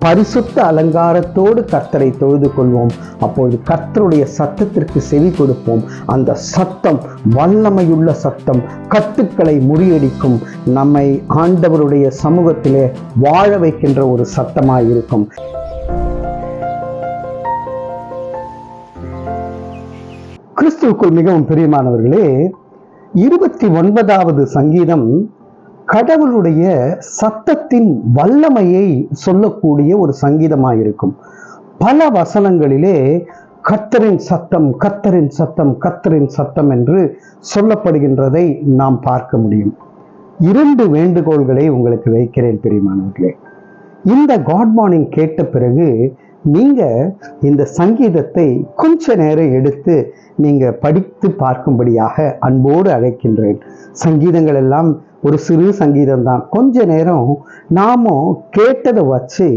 பரிசுத்த அலங்காரத்தோடு கர்த்தரை தொழுது கொள்வோம். அப்பொழுது கர்த்தருடைய சத்தத்திற்கு செவி கொடுப்போம். அந்த சத்தம் வல்லமையுள்ள சத்தம் கட்டுக்களை முறியடிக்கும். நம்மை ஆண்டவருடைய சமூகத்திலே வாழ வைக்கின்ற ஒரு சத்தமாக இருக்கும். கிறிஸ்துவுக்குள் மிகவும் பிரியமானவர்களே இருபத்தி ஒன்பதாவது சங்கீதம் கடவுளுடைய சத்தத்தின் வல்லமையை சொல்லக்கூடிய ஒரு சங்கீதமாயிருக்கும். பல வசனங்களிலே கத்தரின் சத்தம் கத்தரின் சத்தம் கத்தரின் சத்தம் என்று சொல்லப்படுகின்றதை நாம் பார்க்க முடியும். இரண்டு வேண்டுகோள்களை உங்களுக்கு வைக்கிறேன் பெரியமானவர்களே. இந்த காட் மார்னிங் கேட்ட பிறகு நீங்க இந்த சங்கீதத்தை கொஞ்ச நேரம் எடுத்து நீங்க படித்து பார்க்கும்படியாக அன்போடு அழைக்கின்றேன். சங்கீதங்கள் எல்லாம் ஒரு சிறு சங்கீதம் தான் கொஞ்ச நேரம் நாமும் கேட்டதை வச்சு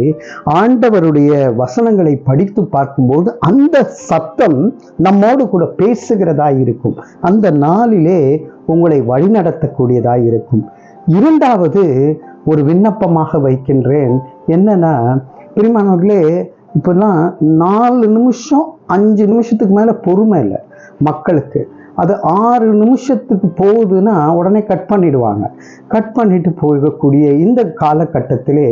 ஆண்டவருடைய வசனங்களை படித்து பார்க்கும்போது அந்த சத்தம் நம்மோடு கூட பேசுகிறதா இருக்கும். அந்த நாளிலே உங்களை வழிநடத்தக்கூடியதாக இருக்கும். இரண்டாவது ஒரு விண்ணப்பமாக வைக்கின்றேன். என்னன்னா பிரிமானவர்களே இப்போல்லாம் நாலு நிமிஷம் அஞ்சு நிமிஷத்துக்கு மேலே பொறுமை இல்லை மக்களுக்கு. அது ஆறு நிமிஷத்துக்கு போகுதுன்னா உடனே கட் பண்ணிடுவாங்க. கட் பண்ணிட்டு போகக்கூடிய இந்த காலகட்டத்திலே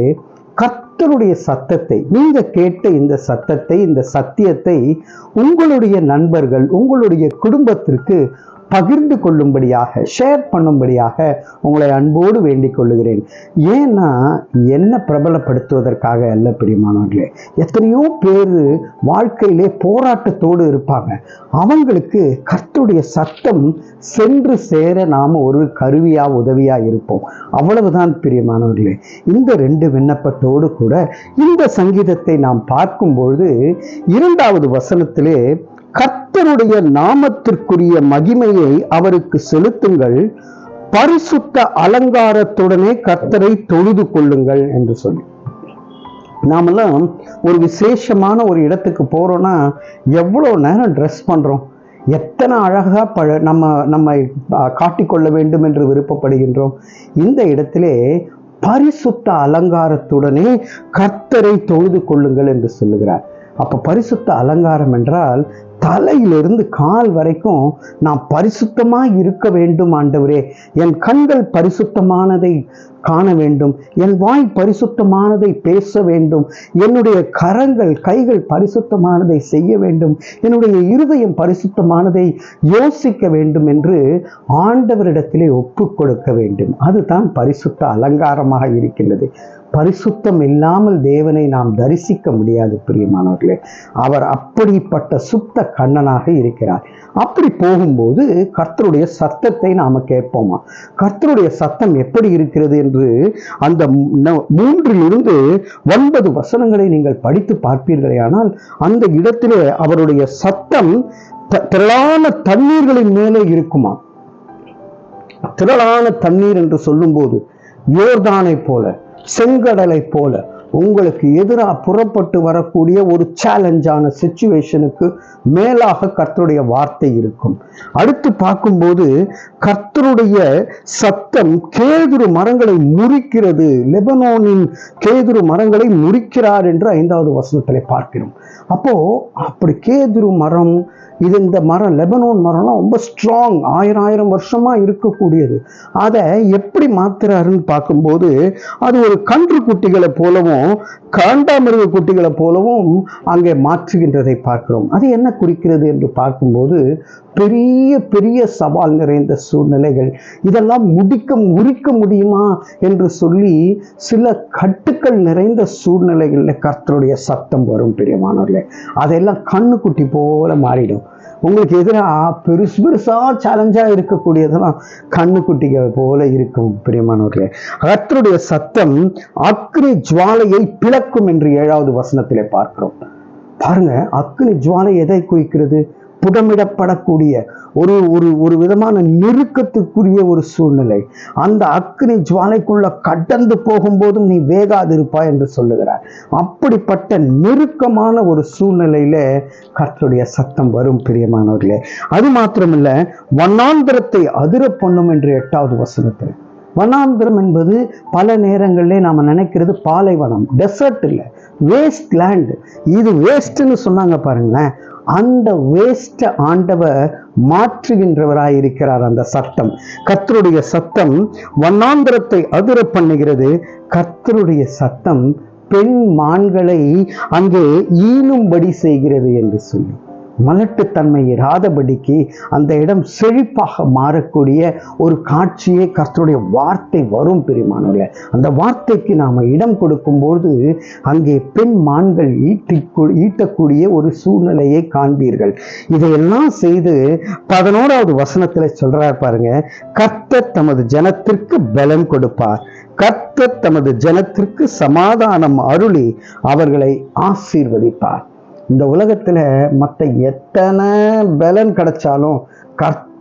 கர்த்தருடைய சத்தத்தை நீங்கள் கேட்ட இந்த சத்தத்தை இந்த சத்தியத்தை உங்களுடைய நண்பர்கள் உங்களுடைய குடும்பத்திற்கு பகிர்ந்து கொள்ளும்படியாக ஷேர் பண்ணும்படியாக உங்களை அன்போடு வேண்டிக் கொள்ளுகிறேன். ஏன்னா என்ன பிரபலப்படுத்துவதற்காக அல்ல பிரியமானவர்களே. எத்தனையோ பேர் வாழ்க்கையிலே போராட்டத்தோடு இருப்பாங்க. அவங்களுக்கு கர்த்துடைய சத்தம் சென்று சேர நாம ஒரு கருவியா உதவியா இருப்போம். அவ்வளவுதான் பிரியமானவர்களே. இந்த ரெண்டு விண்ணப்பத்தோடு கூட இந்த சங்கீதத்தை நாம் பார்க்கும்பொழுது இரண்டாவது வசனத்திலே கர்த்தருடைய நாமத்திற்குரிய மகிமையை அவருக்கு செலுத்துங்கள். பரிசுத்த அலங்காரத்துடனே கர்த்தரை தொழுது கொள்ளுங்கள் என்று சொல்லி. நாமெல்லாம் ஒரு விசேஷமான ஒரு இடத்துக்கு போறோம்னா எவ்வளோ நேரம் ட்ரெஸ் பண்றோம். எத்தனை அழகா பழ நம்ம நம்மை காட்டிக்கொள்ள வேண்டும் என்று விருப்பப்படுகின்றோம். இந்த இடத்திலே பரிசுத்த அலங்காரத்துடனே கர்த்தரை தொழுது கொள்ளுங்கள் என்று சொல்லுகிறார். அப்ப பரிசுத்த அலங்காரம் என்றால் தலையிலிருந்து கால் வரைக்கும் நான் பரிசுத்தமாய் இருக்க வேண்டும் ஆண்டவரே. என் கண்கள் பரிசுத்தமானதை காண வேண்டும். என் வாய் பரிசுத்தமானதை பேச வேண்டும். என்னுடைய கரங்கள் கைகள் பரிசுத்தமானதை செய்ய வேண்டும். என்னுடைய இருதயம் பரிசுத்தமானதை யோசிக்க வேண்டும் என்று ஆண்டவரிடத்திலே ஒப்புக் கொடுக்க வேண்டும். அதுதான் பரிசுத்த அலங்காரமாக இருக்கின்றது. பரிசுத்தம் இல்லாமல் தேவனை நாம் தரிசிக்க முடியாது பிரியமானவர்களே. அவர் அப்படிப்பட்ட சுத்த கண்ணனாக இருக்கிறார். அப்படி போகும்போது கர்த்தருடைய சத்தத்தை நாம கேட்போமா? கர்த்தருடைய சத்தம் எப்படி இருக்கிறது என்று அந்த மூன்றிலிருந்து ஒன்பது வசனங்களை நீங்கள் படித்து பார்ப்பீர்களே. ஆனால் அந்த இடத்திலே அவருடைய சத்தம் த- திரளான தண்ணீர்களின் மேலே இருக்குமா? திரளான தண்ணீர் என்று சொல்லும்போது யோர்தானை போல. செங்கடலை போல உங்களுக்கு எதிராக புறப்பட்டு வரக்கூடிய ஒரு சேலஞ்சான சுச்சுவேஷனுக்கு மேலாக கர்த்தருடைய வார்த்தை இருக்கும். அடுத்து பார்க்கும்போது கர்த்தருடைய சத்தம் கேதுரு மரங்களை முறிக்கிறது. லெபனோனின் கேதுரு மரங்களை முறிக்கிறார் என்று ஐந்தாவது வசனத்திலே பார்க்கிறோம். அப்போ அப்படி கேதுரு மரம் இது இந்த மரம் லெபனோன் மரம்லாம் ரொம்ப ஸ்ட்ராங் ஆயிரம் ஆயிரம் வருஷமாக இருக்கக்கூடியது. அதை எப்படி மாத்துறாருன்னு பார்க்கும்போது அது ஒரு கன்று குட்டிகளை போலவும் காண்டாமிருக குட்டிகளை போலவும் அங்கே மாற்றுகின்றதை பார்க்கிறோம். அது என்ன குறிக்கிறது என்று பார்க்கும்போது பெரிய பெரிய சவால் நிறைந்த சூழ்நிலைகள். இதெல்லாம் முடிக்க முறிக்க முடியுமா என்று சொல்லி சில கட்டுக்கள் நிறைந்த சூழ்நிலைகளில் கர்த்தருடைய சத்தம் வரும் பிரியமானவர்களே. அதெல்லாம் கண்ணுக்குட்டி போல மாறிடும். உங்களுக்கு எதிராக பெருசு பெருசா சேலஞ்சாக இருக்கக்கூடியதெல்லாம் கண்ணுக்குட்டிகள் போல இருக்கும் பிரியமானவர்களே. கர்த்தருடைய சத்தம் அக்னி ஜுவாலையை பிளக்கும் என்று ஏழாவது வசனத்திலே பார்க்கிறோம். பாருங்க அக்னி ஜுவாலை எதை குறிக்கிறது? புடமிடப்படக்கூடிய ஒரு ஒரு ஒரு விதமான நெருக்கத்துக்குரிய ஒரு சூழ்நிலை. அந்த அக்னி ஜுவாலைக்குள்ள கடந்து போகும்போதும் நீ வேகாதிருப்பாய் என்று சொல்லுகிறார். அப்படிப்பட்ட நெருக்கமான ஒரு சூழ்நிலையில கர்த்தருடைய சத்தம் வரும் பிரியமானவர்களே. அது மாத்திரமில்ல வண்ணாந்திரத்தை அதிர பண்ணும் என்று எட்டாவது வசனத்தில் வனாந்திரம் என்பது பல நேரங்களிலே நாம் நினைக்கிறது பாலைவனம் டெசர்ட் இல்லை வேஸ்ட் லேண்டு இது வேஸ்ட்டுன்னு சொன்னாங்க பாருங்களேன். அந்த வேஸ்ட்டை ஆண்டவர் மாற்றுகின்றவராய் இருக்கிறார் அந்த சத்தம். கத்தருடைய சத்தம் வண்ணாந்திரத்தை அதிர பண்ணுகிறது. கர்த்தருடைய சத்தம் பெண் மான்களை அங்கே ஈனும்படி செய்கிறது என்று சொல்லி. மலட்டுத்தன்மை இராதபடிக்கு அந்த இடம் செழிப்பாக மாறக்கூடிய ஒரு காட்சியே கர்த்தருடைய வார்த்தை வரும் பெருமானவர்களே அந்த வார்த்தைக்கு நாம் இடம் கொடுக்கும்போது அங்கே பெண் மான்கள் ஈட்டி ஈட்டக்கூடிய ஒரு சூழ்நிலையை காண்பீர்கள். இதையெல்லாம் செய்து பதினோராவது வசனத்தில் சொல்கிறார் பாருங்க கர்த்தர் தமது ஜனத்திற்கு பலன் கொடுப்பார். கர்த்தர் தமது ஜனத்திற்கு சமாதானம் அருளி அவர்களை ஆசீர்வதிப்பார். இந்த உலகத்தில் மற்ற எத்தனை பலன் கிடைச்சாலும்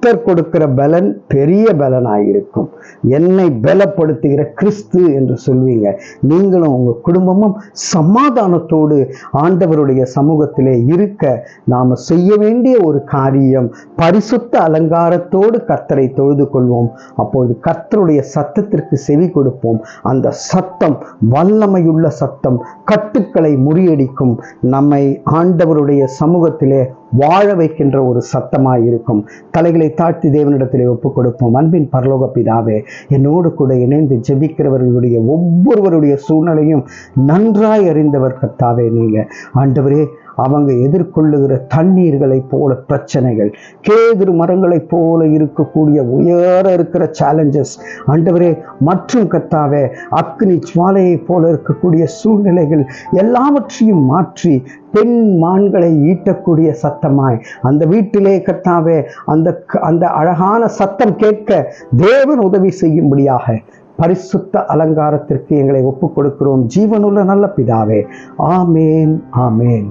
கர்த்தர் கொடுக்கிற பலன் பெரிய பலனாயிருக்கும். என்னை பலப்படுத்துகிற கிறிஸ்து என்று சொல்வீங்க. நீங்களும் உங்க குடும்பமும் சமாதானத்தோடு ஆண்டவருடைய சமூகத்திலே இருக்க நாம செய்ய வேண்டிய ஒரு காரியம் பரிசுத்த அலங்காரத்தோடு கர்த்தரை தொழுது கொள்வோம். அப்பொழுது கர்த்தருடைய சத்தத்திற்கு செவி கொடுப்போம். அந்த சத்தம் வல்லமையுள்ள சத்தம் கட்டுக்களை முறியடிக்கும். நம்மை ஆண்டவருடைய சமூகத்திலே வாழ வைக்கின்ற ஒரு சத்தமாய் இருக்கும். தலைகளை தாழ்த்தி தேவனிடத்திலே ஒப்புக் கொடுப்போம் அன்பின் பரலோக பிதாவே என்னோடு கூட இணைந்து ஜெபிக்கிறவர்களுடைய ஒவ்வொருவருடைய சூழ்நிலையும் நன்றாய் அறிந்தவர் கர்த்தாவே நீங்க. ஆண்டவரே அவங்க எதிர்கொள்ளுகிற தண்ணீர்களைப் போல பிரச்சனைகள் கேதுரு மரங்களைப் போல இருக்கக்கூடிய உயர இருக்கிற சேலஞ்சஸ் ஆண்டவரே மற்றும் கத்தாவே அக்னி சுவாலையைப் போல இருக்கக்கூடிய சூழ்நிலைகள் எல்லாவற்றையும் மாற்றி பெண் மான்களை ஈட்டக்கூடிய சத்தமாய். அந்த வீட்டிலே கத்தாவே அந்த அந்த அழகான சத்தம் கேட்க தேவன் உதவி செய்யும்படியாக பரிசுத்த அலங்காரத்திற்கு எங்களை ஒப்புக் கொடுக்கிறோம் ஜீவனுள்ள நல்ல பிதாவே. ஆமேன் ஆமேன்.